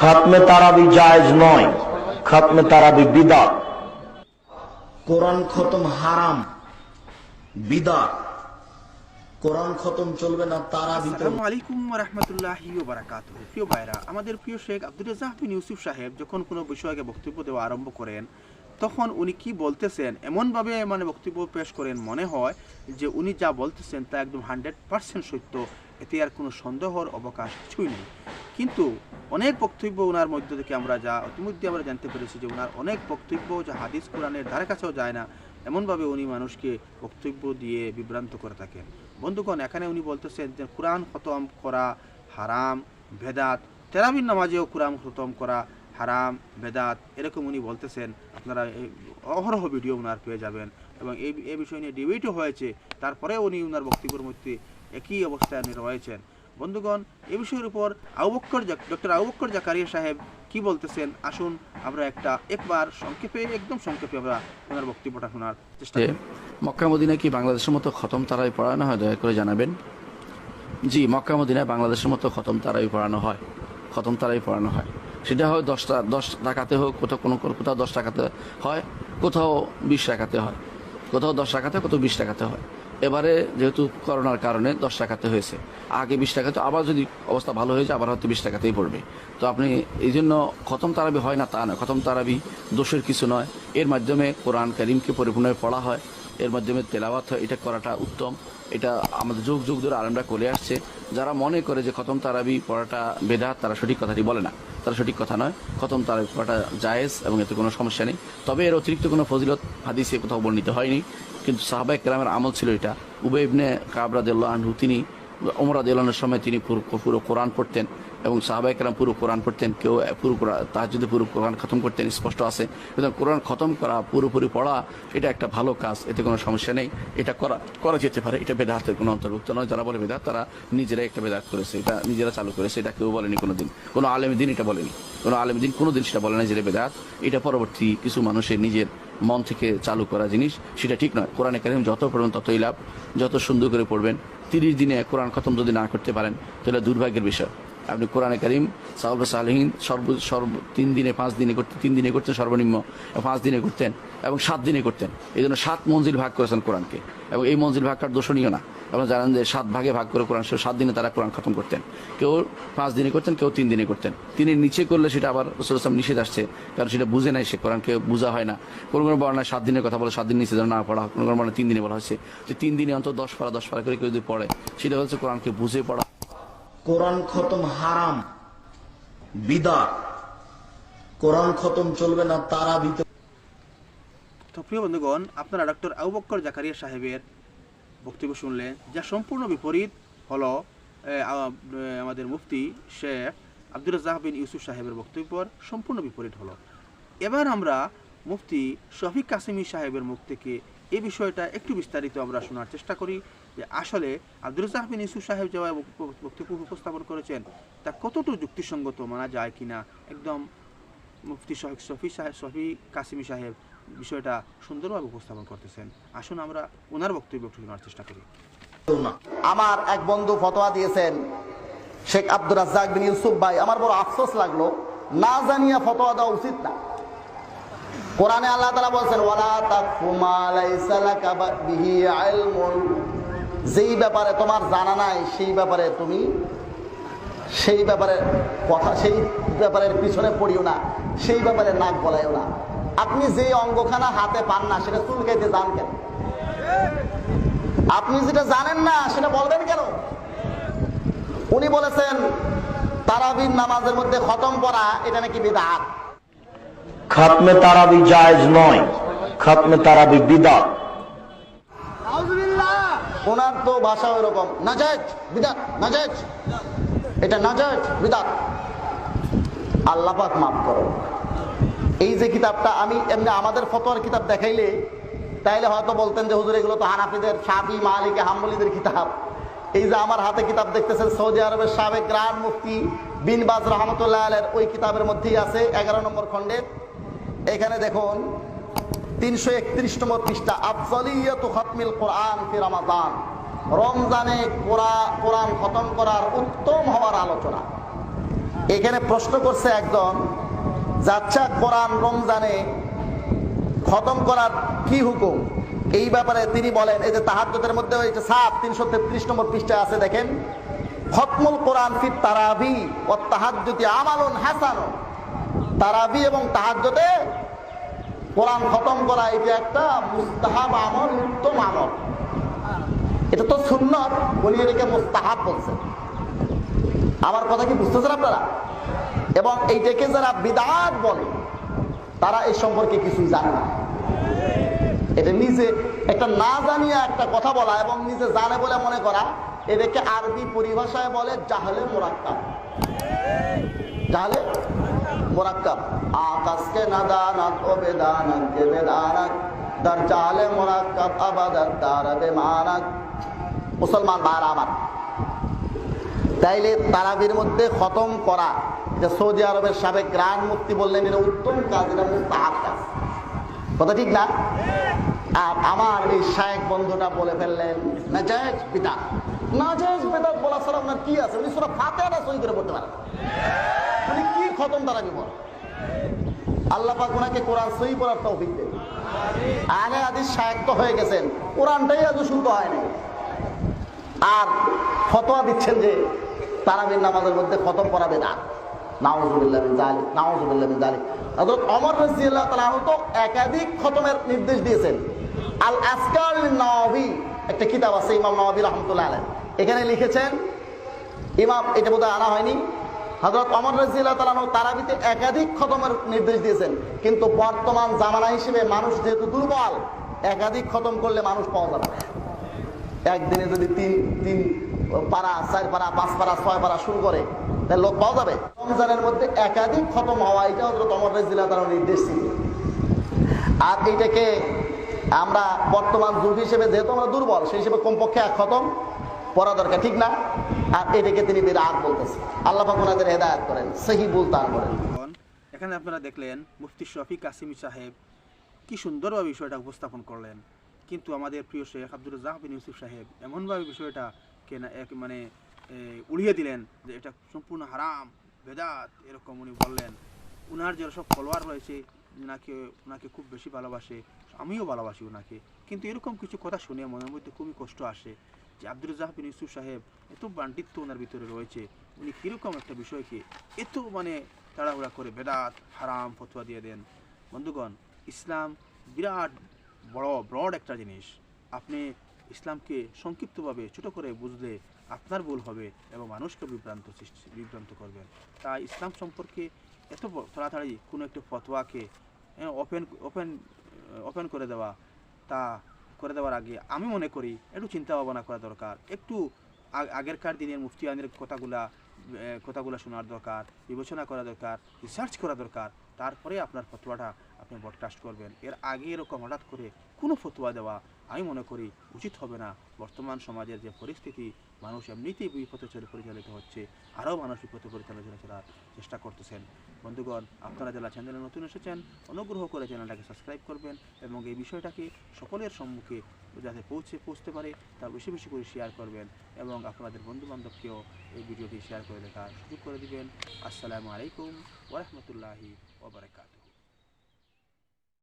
খতমে তারাবি জায়েজ নয় খাতমে তারাবি বিদাত। কোরআন খতম হারাম বিদাত। কোরআন খতম চলবে না তারা আসসালামু আলাইকুম রহমতুল্লাহি বারাকাত প্রিয় ভাইরা আমাদের প্রিয় শেখ বিন ইউসুফ সাহেব যখন কোনো বিষয়কে বক্তব্য দেওয়া আরম্ভ করেন তখন উনি কি বলতেছেন এমনভাবে মানে বক্তব্য পেশ করেন মনে হয় যে উনি যা বলতেছেন তা একদম হান্ড্রেড পার্সেন্ট সত্য। এতে আর কোনো সন্দেহর অবকাশ কিছুই নেই। কিন্তু অনেক বক্তব্য ওনার মধ্য থেকে আমরা যা ইতিমধ্যে আমরা জানতে পেরেছি যে ওনার অনেক বক্তব্য যা হাদিস কোরআনের ধারে কাছেও যায় না, এমনভাবে উনি মানুষকে বক্তব্য দিয়ে বিভ্রান্ত করে থাকেন। বন্ধুগণ, এখানে উনি বলতেছেন যে কোরআন খতম করা হারাম ভেদাত তেরাবির নামাজেও কোরআন খতম করা হারাম, বেদাত, এরকম উনি বলতেছেন। আপনারা অহরহ ভিডিও ওনার পেয়ে যাবেন এবং এই এই বিষয় নিয়ে ডিবেটও হয়েছে। তারপরে উনি ওনার বক্তব্যের মধ্যে একই অবস্থায় রয়েছেন। বন্ধুগণ এ বিষয়ের উপর আউবক্কর ডক্টর আউবক্কর জাকারিয়া সাহেব কি বলতেছেন? আসুন আমরা একটা একবার সংক্ষেপে একদম সংক্ষেপে আমরা ওনার বক্তব্যটা শোনার চেষ্টা করি। মক্কা মদিনায় কি বাংলাদেশের মতো খতম তারাই পড়ানো হয়? দয়া করে জানাবেন। জি মক্কা মদিনায় বাংলাদেশের মতো খতম তারাই পড়ানো হয়। খতম তারাই পড়ানো হয়। সেটা হয় দশটা দশ টাকাতে হোক কোথাও কোনো কোনো- কোথাও দশ টাকাতে হয় কোথাও বিশ টাকাতে হয়। কোথাও দশ টাকাতে কোথাও বিশ টাকাতে হয়। এবারে যেহেতু করোনার কারণে দশ টাকাতে হয়েছে। আগে বিশ টাকাতে আবার যদি অবস্থা ভালো হয়ে যায়, আবার হয়তো বিশ টাকাতেই পড়বে। তো আপনি এই জন্য খতম তারাবি হয় না তা নয়। খতম তারাবি দোষের কিছু নয়। এর মাধ্যমে কোরআন করিমকে পরিপূর্ণভাবে পড়া হয়। এর মাধ্যমে তেলাওয়াত হয়। এটা করাটা উত্তম। এটা আমাদের যুগ যুগ ধরে আলমরা করে আসছে। যারা মনে করে যে খতম তারাবি পড়াটা বেদা তারা সঠিক কথাটি বলে না। তারা সঠিক কথা নয়। খতম তারাবি পড়াটা জায়েজ এবং এতে কোনো সমস্যা নেই। তবে এর অতিরিক্ত কোনো ফজিলত, হাদিসে কোথাও বর্ণিত হয়নি। কিন্তু সাহাবাই গ্রামের আমল ছিল এটা। উবে ইবনে কাবরাদ আনহু তিনি ওমরা দেলানোর সময় তিনি পুরো পুরো কোরআন পড়তেন এবং সাহাবাই কেরাম পুরো কোরআন পড়তেন, কেউ, পুরো তার যদি পুরো কোরআন খতম করতেন, স্পষ্ট আছে। সুতরাং কোরআন খতম করা, পুরোপুরি পড়া, এটা একটা ভালো কাজ, এতে কোনো সমস্যা নেই। এটা করা করা যেতে পারে, এটা বেদাতের কোনো অন্তর্ভুক্ত নয়। যারা বলে বেদাত তারা নিজেরাই একটা বেদাত করেছে, এটা নিজেরা চালু করেছে, এটা কেউ বলেনি কোনো দিন কোনো আলেম দিন এটা বলেনি। কোনো আলেম দিন কোনো দিন সেটা বলে না যে বেদাত এটা পরবর্তী কিছু মানুষের নিজের মন থেকে চালু করা জিনিস, সেটা ঠিক নয়। কোরআনে কারিম যত পড়বেন ততই লাভ, যত সুন্দর করে পড়বেন তিরিশ দিনে কোরআন খতম যদি না করতে পারেন তাহলে দুর্ভাগ্যের বিষয়। আপনি কোরআনে করিম সাহব সালহীন সর্ব সর্ব, তিন দিনে, পাঁচ দিনে করতে, তিন দিনে করতেন সর্বনিম্ন পাঁচ দিনে করতেন, এবং সাত দিনে করতেন। এই জন্য সাত মঞ্জিল ভাগ করেছেন কোরআনকে, এবং এই মঞ্জিল ভাগটার দোষণীয় না। আপনারা জানেন যে সাত ভাগে ভাগ করে কোরআন সাত দিনে তারা কোরআন খতম করতেন। কেউ পাঁচ দিনে করতেন, কেউ তিন দিনে করতেন। তিনি নিচে করলে সেটা আবার রসুলাম নিষেধ আসছে, কারণ সেটা বুঝে নাই সে, কোরআনকে বোঝা হয় না। কোনো কোনো বর্ণায় সাত দিনের কথা বলে, সাত দিন নিচে যেন না পড়া কোনো কোনো বর্ণায় তিন দিনে বলা হয়েছে যে তিন দিনে অন্তত দশ পারা দশ পারা করে কেউ যদি পড়ে, সেটা হচ্ছে কোরআনকে বুঝে পড়া কোরআন খতম হারাম বিদাত। কোরআন খতম চলবে না তারা তো প্রিয় বন্ধুগণ আপনারা ডক্টর আবুবক্কর জাকারিয়া সাহেবের বক্তব্য শুনলেন যা সম্পূর্ণ বিপরীত হলো এ, এ, আমাদের মুফতি শেখ আব্দুর বিন ইউসুফ সাহেবের বক্তব্যর সম্পূর্ণ বিপরীত হলো। এবার আমরা মুফতি শফিক কাসিমি সাহেবের মুখ থেকে এই বিষয়টা একটু বিস্তারিত আমরা শোনার চেষ্টা করি। যে আসলে বিন ইউসুফ সাহেব যে বক্তব্য উপস্থাপন করেছেন, তা কতটুকু যুক্তিসঙ্গত মানা যায় কিনা? একদম মুফতি শফিক শফি সাহেব শফি কাসিমি সাহেব বিষয়টা সুন্দরভাবে উপস্থাপন করতেছেন। আসুন আমরা ওনার বক্তব্য একটু শোনার চেষ্টা করি। আমার এক বন্ধু ফতোয়া দিয়েছেন, শেখ আব্দুর রাজ্জাক বিন ইউসুফ ভাই। আমার বড় আফসোস লাগল, না জানিয়া ফতোয়া দেওয়া উচিত না। কোরআনে আল্লাহ তাআলা বলছেন, ওয়ালা তাকফু মা লাইসা লাকা বিহি ইলমুন। যেই ব্যাপারে তোমার জানা নাই, সেই ব্যাপারে তুমি, সেই ব্যাপারে কথা, সেই ব্যাপারের পিছনে পড়িও না, সেই ব্যাপারে নাক গলাইও না। আপনি যে অঙ্গখানা হাতে পান না, সেটা চুলকাইতে যান কেন? আপনি যেটা জানেন না, সেটা বলবেন কেন? উনি বলেছেন, তারাবির নামাজের মধ্যে খতম পড়া, এটা নাকি বিদাত? খতমে তারাবি জায়েজ নয়, খতমে তারাবি বিদাত। ওনার তো ভাষা ওইরকম। নাজাজ বিদাত নাজাজ এটা নাজাজ বিদাত। আল্লাপাক মাফ করো। এই যে কিতাবটা আমি এমনি আমাদের ফতোয়ার কিতাব দেখাইলে, তাইলে হয়তো বলতেন যে, হুজুর, এগুলো তো হানাফিদের সাফি মালিকে, হাম্বলিদের কিতাব। এই যে আমার হাতে কিতাব দেখতেছেন, সৌদি আরবের সাবেক গ্রান্ড মুফতি বিন বাজ রহমতুল্লাহ আলের ওই কিতাবের মধ্যেই আছে, এগারো নম্বর খণ্ডে। এখানে দেখুন তিনশো একত্রিশ নম্বর পৃষ্ঠা খতমিল কোরআন রমজানে কোরআন খতম করার উত্তম হওয়ার আলোচনা। এখানে প্রশ্ন করছে একজন, যাচ্ছা, কোরআন রমজানে খতম করার কি হুকুম? এই ব্যাপারে তিনি বলেন, এই যে তাহাজ্জুদের মধ্যে যে সাত, তিনশো তেত্রিশ নম্বর পৃষ্ঠায় আছে, দেখেন, খতমুল কোরআন ফিত তারাবি ও তাহাজ্জুদি আমালুন হাসান। তারাবি এবং তাহাজ্জুদে কোরআন খতম করা এটা একটা মুস্তাহাব আমল উত্তম আমল এটা তো সুন্নত উনি এটাকে মুস্তাহাব বলছেন আমার কথা কি বুঝতেছেন আপনারা? এবং এইটাকে যারা বিদাত বলে, তারা এই সম্পর্কে কিছুই জানে না। এটা নিজে একটা না জানিয়ে একটা কথা বলা এবং নিজে জানে বলে মনে করা এটাকে আরবি পরিভাষায় বলে জাহলে মোরাক্কাব। জাহলে ও বেদানাত কে বেদানাত দার জাহলে মোরাক্কাব, আবাদাত দারাবে মানাত মুসলমান ভাইরা আমার, তাইলে তারাবির মধ্যে খতম করা, এটা সৌদি আরবের সাবেক গ্রান মুক্তি বললেন, এটা উত্তম কাজ, এটা মুস্তাহাব কাজ। কথা ঠিক না? আর আমার এই শায়েক বন্ধুটা বলে ফেললেন না জায়েজ পিতা না জায়েজ বেদাত বলা ছাড়া আপনার কি আছে? উনি সুরা ফাতেহাটা সই করে পড়তে পারেন। খতম তারাবি বল আল্লাহ ওনাকে কোরআন সই করার তৌফিক দেন। আগে আদি শায়েক তো হয়ে গেছেন, কোরআনটাই আজও শুদ্ধ হয় নাই। আর ফতোয়া দিচ্ছেন যে, তারাবির নামাজের মধ্যে খতম করাবে না তো একাধিক খতমের নির্দেশ দিয়েছেন। আল একটা কিতাব আছে, ইমাম নওয়াবি রাহমাতুল্লাহ এখানে লিখেছেন, ইমাম, এটা বোধহয় আনা হয়নি। হযরত ওমর রাদিয়াল্লাহু তাআলা আনহু তারাবিতে একাধিক খতমের নির্দেশ দিয়েছেন। কিন্তু বর্তমান জামানা হিসেবে মানুষ যেহেতু দুর্বল, একাধিক খতম করলে মানুষ পাওয়া যাবে একদিনে যদি তিন তিন পারা চার পারা পাঁচ পারা ছয় পারা শুরু করে, তাহলে লোক পাওয়া যাবে। রমজানের মধ্যে একাধিক খতম হওয়া এটা হজরত অমর জেলা তার নির্দেশ ছিল। আর এইটাকে আমরা বর্তমান যুগ হিসেবে যেহেতু আমরা দুর্বল, সেই হিসেবে কমপক্ষে এক খতম পড়া দরকার, ঠিক না? আর এটাকে তিনি বিরাট বলতেছে। আল্লাহ ওনাদের হেদায়ত করেন, সহি বুল তার করেন। এখানে আপনারা দেখলেন মুফতি শফিক কাসিমি সাহেব কি সুন্দরভাবে বিষয়টা উপস্থাপন করলেন। কিন্তু আমাদের প্রিয় শেখ আব্দুল রাজাক বিন ইউসুফ সাহেব এমনভাবে বিষয়টা কে না এক মানে উড়িয়ে দিলেন যে এটা সম্পূর্ণ হারাম, বেদাত, এরকম উনি বললেন। উনার যারা সব ফলোয়ার রয়েছে ওনাকে ওনাকে খুব বেশি ভালোবাসে, আমিও ভালোবাসি ওনাকে কিন্তু এরকম কিছু কথা শুনে মনের মধ্যে খুবই কষ্ট আসে। যে আব্দুল রাজাক বিন ইউসুফ সাহেব এত বান্ডিত্ব ওনার ভিতরে রয়েছে, উনি কীরকম একটা বিষয়কে এত মানে তাড়াহুড়া করে বেদাত, হারাম ফতোয়া দিয়ে দেন। বন্ধুগণ, ইসলাম বিরাট বড় ব্রড একটা জিনিস। আপনি ইসলামকে সংক্ষিপ্তভাবে ছোট করে বুঝলে আপনার ভুল হবে এবং মানুষকে বিভ্রান্ত বিভ্রান্ত করবেন তাই ইসলাম সম্পর্কে এত তাড়াতাড়ি কোনো একটা ফতোয়াকে ওপেন ওপেন ওপেন করে দেওয়া, তা করে দেওয়ার আগে আমি মনে করি একটু চিন্তা ভাবনা করা দরকার। একটু আগেরকার দিনের মুফতি আইনের কথাগুলা কথাগুলো শোনার দরকার, বিবেচনা করা দরকার রিসার্চ করা দরকার। তারপরে আপনার ফতোয়াটা আপনি ব্রডকাস্ট করবেন। এর আগে এরকম হঠাৎ করে কোনো ফতোয়া দেওয়া আমি মনে করি উচিত হবে না। বর্তমান সমাজের যে পরিস্থিতি, মানুষ এমনিতেই বিপথে চলে পরিচালিত হচ্ছে, আরও মানুষ বিপথে পরিচালনা চলার চেষ্টা করতেছেন। বন্ধুগণ, আপনারা যারা চ্যানেলে নতুন এসেছেন, অনুগ্রহ করে চ্যানেলটাকে সাবস্ক্রাইব করবেন এবং এই বিষয়টাকে সকলের সম্মুখে যাতে পৌঁছে, পৌঁছতে পারে, তা বেশি বেশি করে শেয়ার করবেন এবং আপনাদের বন্ধু বান্ধবকেও এই ভিডিওটি শেয়ার করে দেখার সুযোগ করে দিবেন। আসসালামু আলাইকুম ওরহমতুল্লাহি wabarakatuh.